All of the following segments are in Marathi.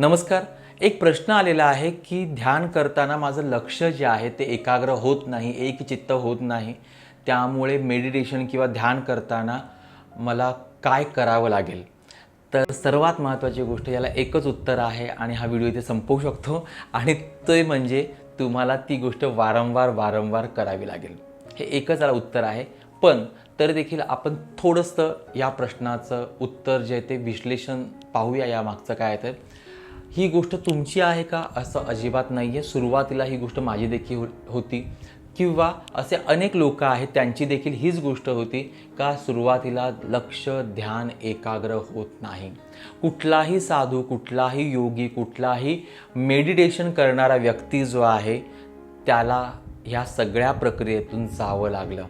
नमस्कार. एक प्रश्न आलेला आहे की ध्यान करताना माझं लक्ष जे आहे ते एकाग्र होत नाही एक चित्त होत नाही. त्यामुळे मेडिटेशन किंवा ध्यान करताना मला काय करावं लागेल? तर सर्वात महत्त्वाची गोष्ट याला एकच उत्तर आहे आणि हा व्हिडिओ इथे संपवू शकतो. आणि ते म्हणजे तुम्हाला ती गोष्ट वारंवार वारंवार करावी लागेल. हे एकच याला उत्तर आहे. पण तरी देखील आपण थोडंसं या प्रश्नाचं उत्तर जे आहे ते विश्लेषण पाहूया या मागचं काय तर. ही गोष्ट तुमची आहे का असं अजिबात नाही आहे सुरुवातीला ही गोष्ट माझी देखील हो- होती. किंवा असे अनेक लोक आहेत त्यांची देखील हीच गोष्ट होती का सुरुवातीला लक्ष ध्यान एकाग्र होत नाही. कुठलाही साधू कुठलाही योगी कुठलाही मेडिटेशन करणारा व्यक्ती जो आहे त्याला ह्या सगळ्या प्रक्रियेतून जावं लागलं.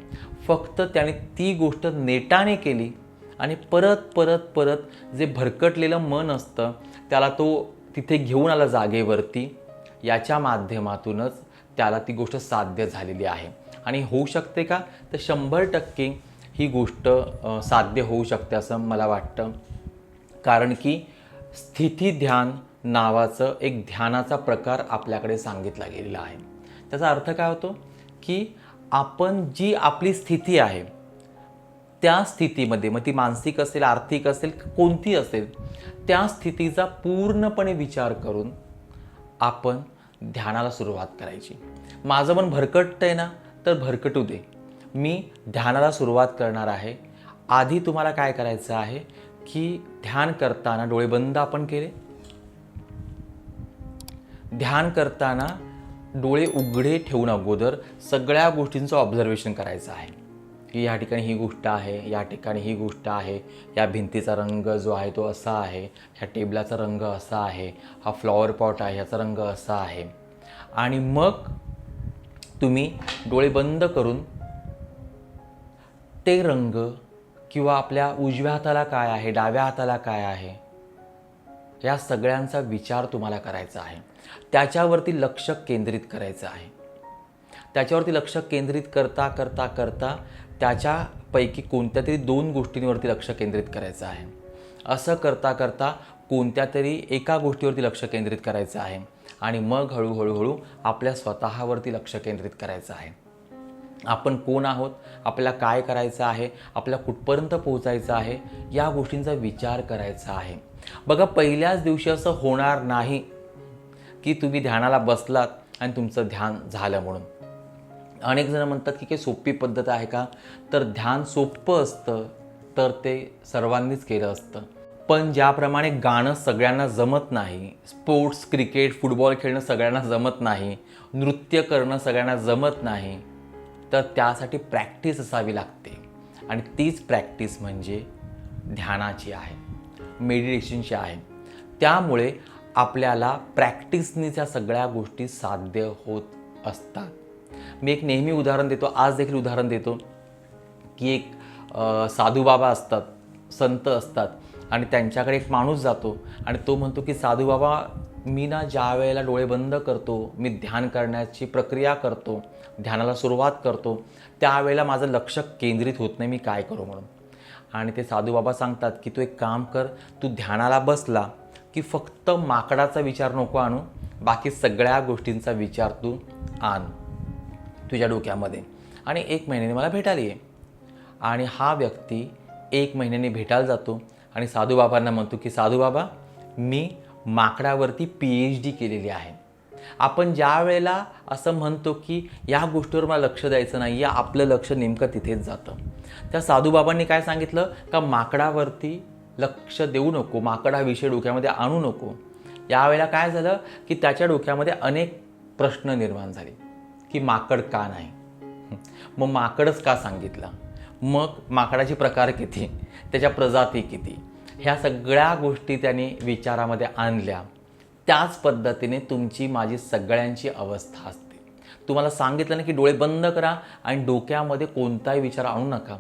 फक्त त्याने ती गोष्ट नेटाने केली आणि परत परत परत जे भरकटलेलं मन असतं त्याला तो तिथे घेऊन आला जागेवरती याच्या माध्यमातूनच त्याला ती गोष्ट साध्य झालेली आहे. आणि होऊ शकते का? तर शंभर टक्के ही गोष्ट साध्य होऊ शकते असं मला वाटतं. कारण की स्थिती ध्यान नावाचं एक ध्यानाचा प्रकार आपल्याकडे सांगितला गेलेला आहे. त्याचा अर्थ काय होतो? की आपण जी आपली स्थिती आहे त्या स्थितीमध्ये मग ती मानसिक असेल आर्थिक असेल कोणती असेल त्या स्थितीचा पूर्णपणे विचार करून आपण ध्यानाला सुरुवात करायची. माझं मन भरकटतं आहे ना तर भरकटू दे. मी ध्यानाला सुरुवात करणार आहे. आधी तुम्हाला काय करायचं आहे की ध्यान करताना डोळे बंद आपण केले. ध्यान करताना डोळे उघडे ठेवून अगोदर सगळ्या गोष्टींचं ऑब्झर्वेशन करायचं आहे. की या ठिकाणी ही गोष्ट आहे या ठिकाणी ही गोष्ट आहे या भिंतीचा रंग जो आहे तो असा आहे ह्या टेबलाचा रंग असा आहे हा फ्लॉवर पॉट आहे ह्याचा रंग असा आहे. आणि मग तुम्ही डोळे बंद करून ते रंग किंवा आपल्या उजव्या हाताला काय आहे डाव्या हाताला काय आहे या सगळ्यांचा विचार तुम्हाला करायचा आहे. त्याच्यावरती लक्ष केंद्रित करायचं आहे. त्याच्यावरती लक्ष केंद्रित करता करता करता त्याच्यापैकी कोणत्या तरी दोन गोष्टींवरती लक्ष केंद्रित करायचं आहे. असं करता करता कोणत्या तरी एका गोष्टीवरती लक्ष केंद्रित करायचं आहे. आणि मग हळूहळूहळू आपल्या स्वतःवरती लक्ष केंद्रित करायचं आहे. आपण कोण आहोत? आपल्याला काय करायचं आहे? आपल्या कुठपर्यंत पोहोचायचं आहे? या गोष्टींचा विचार करायचा आहे. बघा पहिल्याच दिवशी असं होणार नाही की तुम्ही ध्यानाला बसलात आणि तुमचं ध्यान झालं म्हणून. अनेक जण म्हणतात की काही सोपी पद्धत आहे का? तर ध्यान सोपं असतं तर ते सर्वांनीच केलं असतं. पण ज्याप्रमाणे गाणं सगळ्यांना जमत नाही स्पोर्ट्स क्रिकेट फुटबॉल खेळणं सगळ्यांना जमत नाही नृत्य करणं सगळ्यांना जमत नाही तर त्यासाठी प्रॅक्टिस असावी लागते. आणि तीच प्रॅक्टिस म्हणजे ध्यानाची आहे मेडिटेशनची आहे. त्यामुळे आपल्याला प्रॅक्टिसनीच या सगळ्या गोष्टी साध्य होत असतात. मी एक नेहमी उदाहरण देतो आज देखील उदाहरण देतो की एक साधू बाबा असतात संत असतात आणि त्यांच्याकडे एक माणूस जातो आणि तो म्हणतो की साधू बाबा मी ना ज्या वेळेला डोळे बंद करतो मी ध्यान करण्याची प्रक्रिया करतो ध्यानाला सुरुवात करतो त्यावेळेला माझं लक्ष केंद्रित होत नाही मी काय करू म्हणून. आणि ते साधू बाबा सांगतात की तू एक काम कर तू ध्यानाला बसला की फक्त माकडाचा विचार नको आणू बाकी सगळ्या गोष्टींचा विचार तू आण. तुझ्या डोक्यामध्ये. आणि एक महिन्याने मला भेटायला ये. आणि हा व्यक्ती एक महिन्याने भेटायला जातो. आणि साधूबाबांना म्हणतो की साधूबाबा मी माकडावरती पी एच डी केलेली आहे. आपण ज्या वेळेला असं म्हणतो की या गोष्टीवर मला लक्ष द्यायचं नाही या आपलं लक्ष नेमकं तिथेच जातं. त्या साधूबाबांनी काय सांगितलं? का माकडावरती लक्ष देऊ नको माकड हा विषय डोक्यामध्ये आणू नको. यावेळेला काय झालं? की त्याच्या डोक्यामध्ये अनेक प्रश्न निर्माण झाले. की माकड का नाही? मग माकडच का सांगितलं? मग माकडाचे प्रकार किती? त्याच्या प्रजाती किती? ह्या सगळ्या गोष्टी त्यांनी विचारामध्ये आणल्या. त्याच पद्धतीने तुमची माझी सगळ्यांची अवस्था असते. तुम्हाला सांगितलं ना की डोळे बंद करा आणि डोक्यामध्ये कोणताही विचार आणू नका.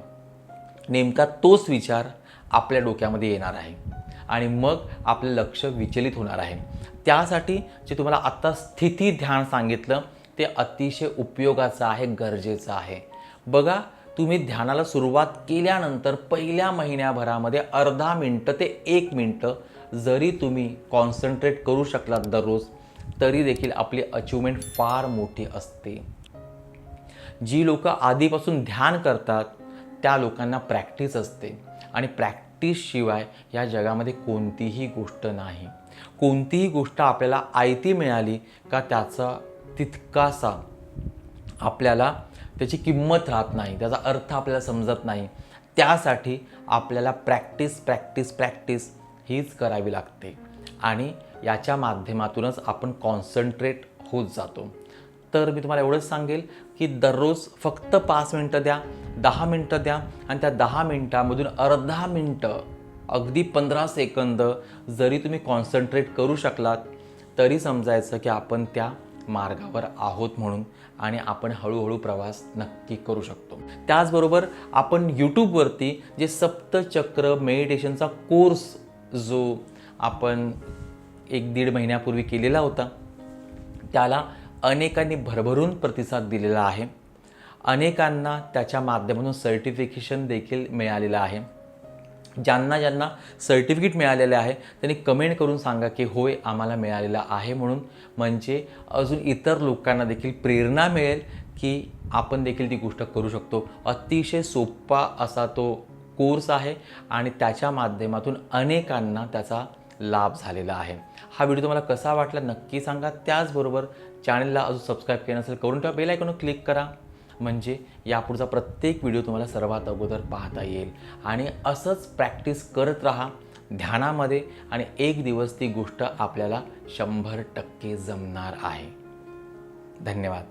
नेमका तोच विचार आपल्या डोक्यामध्ये येणार आहे. आणि मग आपलं लक्ष विचलित होणार आहे. त्यासाठी जे तुम्हाला आत्ता स्थिती ध्यान सांगितलं ते अतिशय उपयोगाचं आहे गरजेचं आहे. बघा तुम्ही ध्यानाला सुरुवात केल्यानंतर पहिल्या महिन्याभरामध्ये अर्धा मिनटं ते एक मिनटं जरी तुम्ही कॉन्सन्ट्रेट करू शकलात दररोज तरी देखील आपली अचिव्हमेंट फार मोठी असते. जी लोक आधीपासून ध्यान करतात त्या लोकांना प्रॅक्टिस असते. आणि प्रॅक्टिसशिवाय या जगामध्ये कोणतीही गोष्ट नाही. कोणतीही गोष्ट आपल्याला आयती मिळाली का त्याचा तितकासा आपल्याला त्याची किंमत राहत नाही त्याचा अर्थ आपल्याला समजत नाही. त्यासाठी आपल्याला प्रॅक्टिस प्रॅक्टिस प्रॅक्टिस हीच करावी लागते. आणि याच्या माध्यमातूनच आपण कॉन्सन्ट्रेट होत जातो. तर मी तुम्हाला एवढंच सांगेल की दररोज फक्त पाच मिनटं द्या दहा मिनटं द्या आणि त्या दहा मिनटामधून अर्धा मिनटं अगदी पंधरा सेकंद जरी तुम्ही कॉन्सन्ट्रेट करू शकलात तरी समजायचं की आपण त्या मार्गावर आहोत म्हणून आणि आपण हळूहळू प्रवास नक्की करू शकतो. त्याचबरोबर आपण यूट्यूबवरती जे सप्तचक्र मेडिटेशनचा कोर्स जो आपण एक दीड महिन्यापूर्वी केलेला होता त्याला अनेकांनी भरभरून प्रतिसाद दिलेला आहे. अनेकांना त्याच्या माध्यमातून सर्टिफिकेशन देखील मिळालेलं आहे. ज्यांना ज्यांना सर्टिफिकेट मिळालेलं आहे त्यांनी कमेंट करून सांगा की होय आम्हाला मिळालेलं आहे म्हणून. म्हणजे अजून इतर लोकांना देखील प्रेरणा मिळेल की आपण देखील ती गोष्ट करू शकतो. अतिशय सोपा असा तो कोर्स आहे आणि त्याच्या माध्यमातून अनेकांना त्याचा लाभ झालेला आहे. हा व्हिडिओ तुम्हाला कसा वाटला नक्की सांगा. त्याचबरोबर चॅनलला अजून सबस्क्राईब केलं नसेल करून ठेवा. बेल आयकॉन क्लिक करा. म्हणजे यापुढचा प्रत्येक व्हिडिओ तुम्हाला सर्वात अगोदर पाहता येईल. आणि असंच प्रॅक्टिस करत राहा ध्यानामध्ये आणि एक दिवस ती गोष्ट आपल्याला शंभर टक्के जमणार आहे. धन्यवाद.